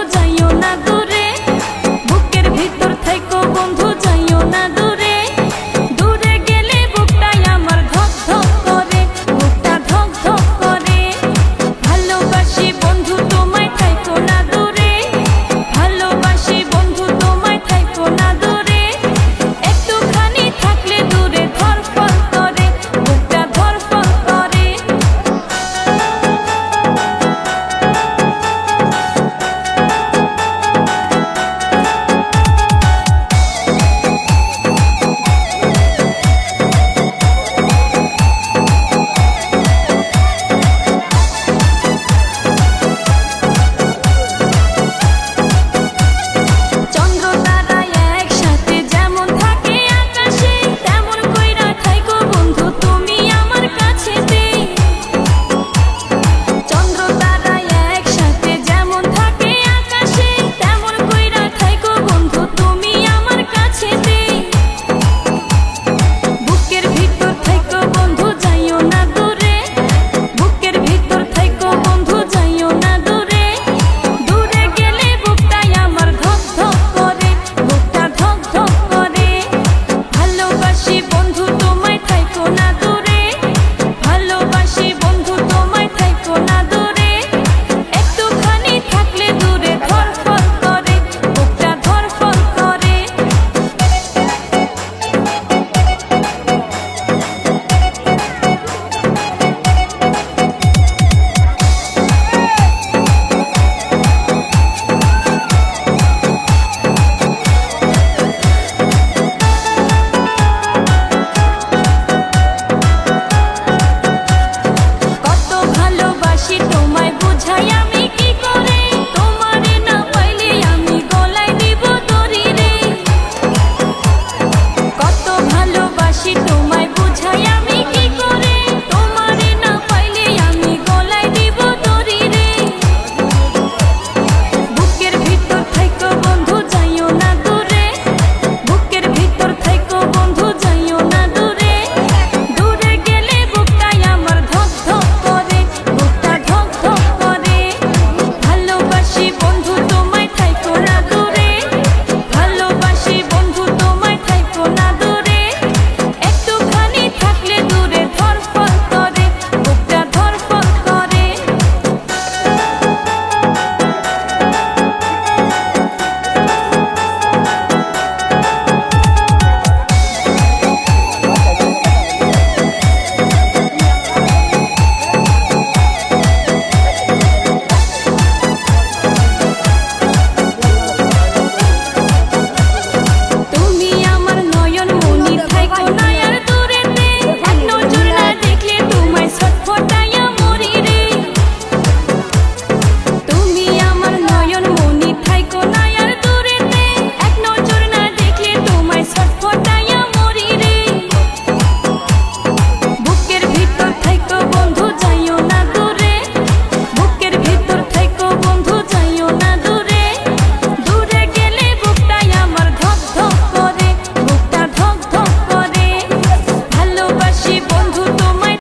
বন্ধু যাইও না দূরে বুকের ভিতর থেকে বন্ধু যাইও না দূরে। 차야